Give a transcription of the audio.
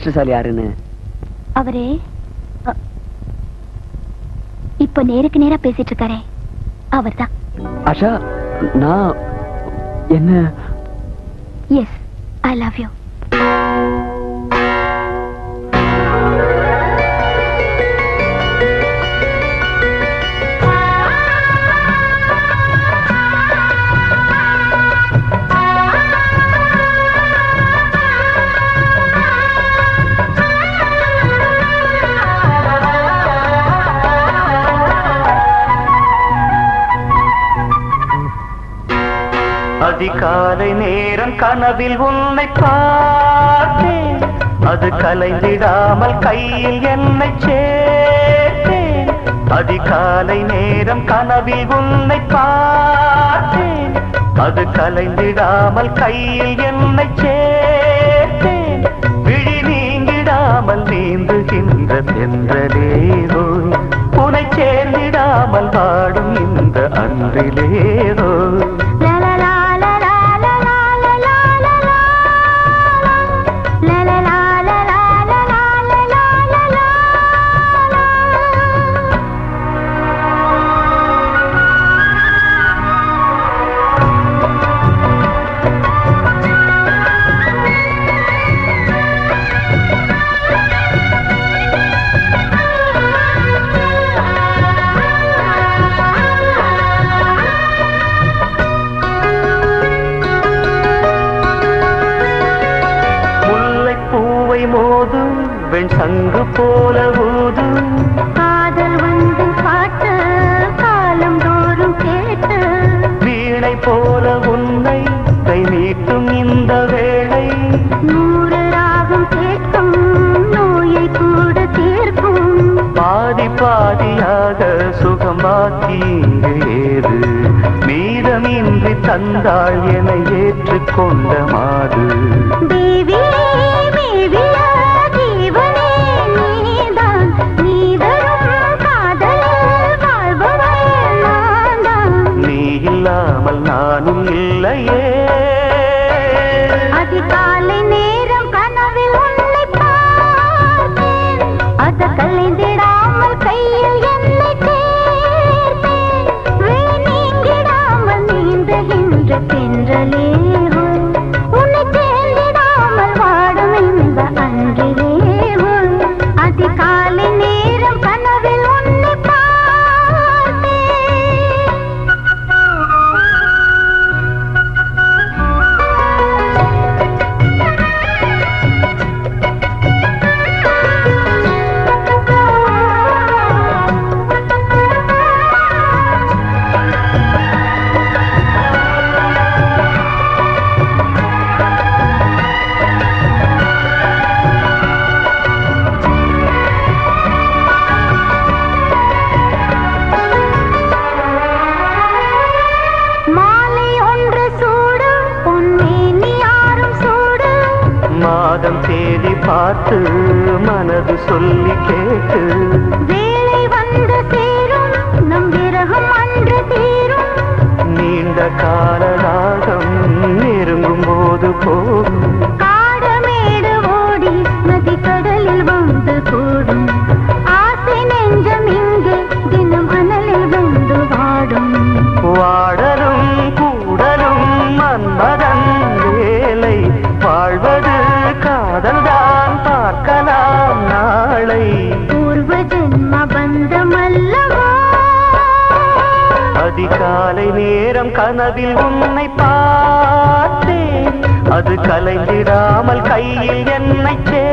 அதிர்ஷ்டசாலி யாருன்னு? அவரே? இப்ப நேருக்கு நேரா பேசிட்டு இருக்காரே அவர்தான். ஆஷா நான் என்ன? எஸ் ஐ லவ் யூ அதிகாலை நேரம் கனவில் உன்னை பார்த்தேன். அது கலைந்திடாமல் கையில் என்னை சேர்த்தேன். அதிகாலை நேரம் கனவில் உன்னை பார்த்தேன். அது கலைந்திடாமல் கையில் என்னை சேர்த்தேன். விழி நீங்கிடாமல் நீந்துகின்ற தென்றலேதோ உனை சேர்ந்திடாமல் வாடும் இந்த அன்றிலேதோ பூவை மோதும் வெண் சங்கு போல ஊதும். காதல் வந்து பாட்டு காலம் தோறும் கேட்டு. வீணை போல உன்னை கை நீட்டும் இந்த வேளை. நூறு ராகம் கேட்கும் நோயை கூட தீர்க்கும். பாதி பாதியாக சுகம் பாக்கி ஏது மீதமின்றி தந்தாள் என ஏற்றுக்கொண்ட மாது ಿರಲಿ தேடி பார்த்து மனது சொல்லி கேட்டு. வேலை வந்து சேரும் நம் விரகம் அன்று தீரும். நீண்ட கால அதிகாலை நேரம் கனவில் உன்னை பார்த்தேன். அது கலைந்திடாமல் கையில் என்னை சே